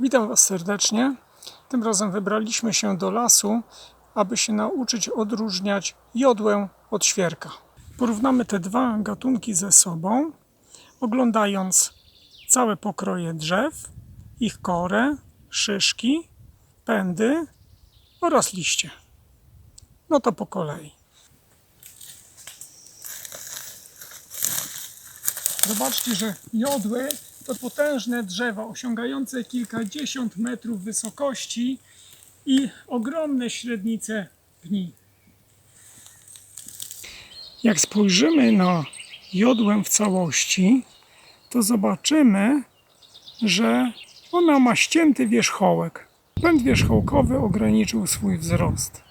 Witam Was serdecznie. Tym razem wybraliśmy się do lasu, aby się nauczyć odróżniać jodłę od świerka. Porównamy te dwa gatunki ze sobą, oglądając całe pokroje drzew, ich korę, szyszki, pędy oraz liście. No to po kolei. Zobaczcie, że jodły to potężne drzewa osiągające kilkadziesiąt metrów wysokości i ogromne średnice pni. Jak spojrzymy na jodłę w całości, to zobaczymy, że ona ma ścięty wierzchołek. Pęd wierzchołkowy ograniczył swój wzrost.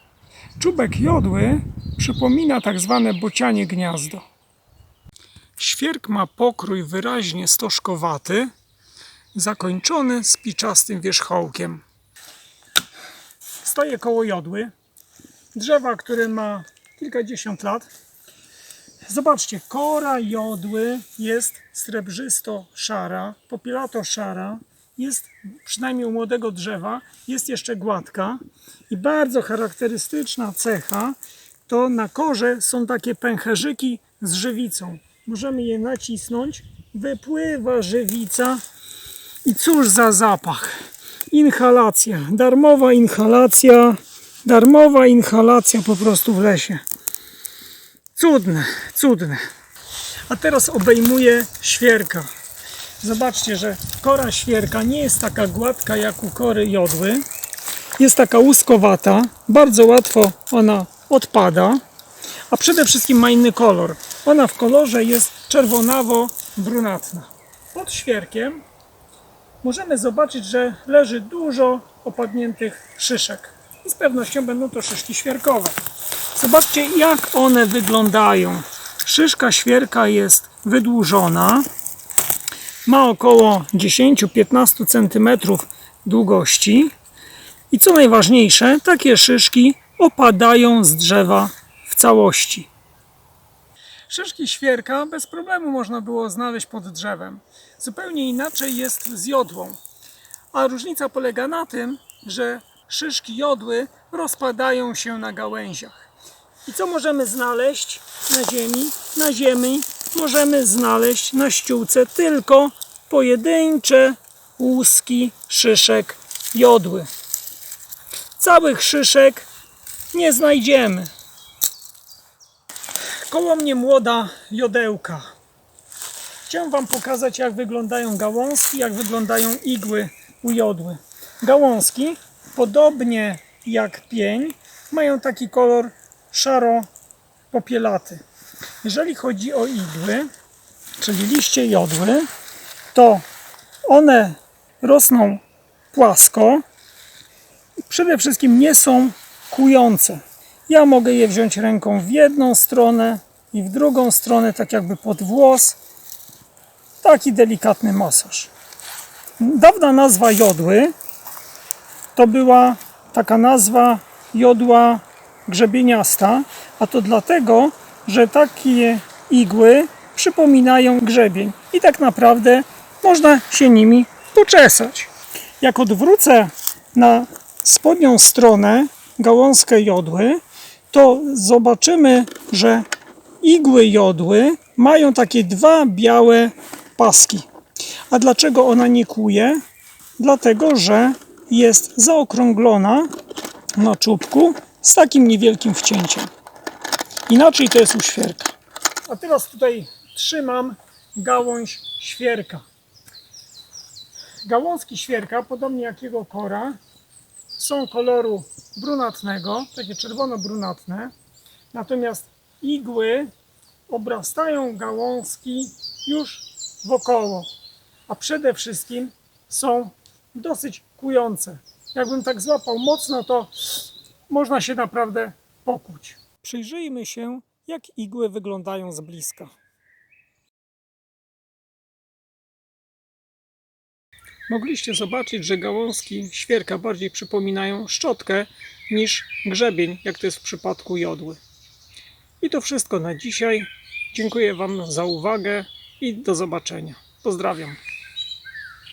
Czubek jodły przypomina tak zwane bocianie gniazdo. Świerk ma pokrój wyraźnie stożkowaty, zakończony spiczastym wierzchołkiem. Stoję koło jodły, drzewa, które ma kilkadziesiąt lat. Zobaczcie, kora jodły jest srebrzysto-szara, popielato-szara, jest przynajmniej u młodego drzewa, jest jeszcze gładka i bardzo charakterystyczna cecha to na korze są takie pęcherzyki z żywicą. Możemy je nacisnąć, wypływa żywica i cóż za zapach. Inhalacja, darmowa inhalacja, darmowa inhalacja po prostu w lesie. Cudne, cudne. A teraz obejmuję świerka. Zobaczcie, że kora świerka nie jest taka gładka jak u kory jodły. Jest taka łuskowata, bardzo łatwo ona odpada, a przede wszystkim ma inny kolor. Ona w kolorze jest czerwonawo-brunatna. Pod świerkiem możemy zobaczyć, że leży dużo opadniętych szyszek. I z pewnością będą to szyszki świerkowe. Zobaczcie, jak one wyglądają. Szyszka świerka jest wydłużona, ma około 10-15 cm długości. I co najważniejsze, takie szyszki opadają z drzewa całości. Szyszki świerka bez problemu można było znaleźć pod drzewem. Zupełnie inaczej jest z jodłą. A różnica polega na tym, że szyszki jodły rozpadają się na gałęziach. I co możemy znaleźć na ziemi? Na ziemi możemy znaleźć na ściółce tylko pojedyncze łuski szyszek jodły. Całych szyszek nie znajdziemy. Koło mnie młoda jodełka. Chciałem Wam pokazać, jak wyglądają gałązki, jak wyglądają igły u jodły. Gałązki, podobnie jak pień, mają taki kolor szaro-popielaty. Jeżeli chodzi o igły, czyli liście jodły, to one rosną płasko. Przede wszystkim nie są kujące. Ja mogę je wziąć ręką w jedną stronę i w drugą stronę, tak jakby pod włos. Taki delikatny masaż. Dawna nazwa jodły to była taka nazwa jodła grzebieniasta, a to dlatego, że takie igły przypominają grzebień i tak naprawdę można się nimi poczesać. Jak odwrócę na spodnią stronę gałązkę jodły, to zobaczymy, że igły jodły mają takie dwa białe paski. A dlaczego ona nie kuje? Dlatego, że jest zaokrąglona na czubku z takim niewielkim wcięciem. Inaczej to jest u świerka. A teraz tutaj trzymam gałąź świerka. Gałązki świerka, podobnie jak jego kora, są koloru brunatnego, takie czerwono-brunatne, natomiast igły obrastają gałązki już wokoło, a przede wszystkim są dosyć kujące. Jakbym tak złapał mocno, to można się naprawdę pokuć. Przyjrzyjmy się, jak igły wyglądają z bliska. Mogliście zobaczyć, że gałązki świerka bardziej przypominają szczotkę niż grzebień, jak to jest w przypadku jodły. I to wszystko na dzisiaj. Dziękuję Wam za uwagę i do zobaczenia. Pozdrawiam.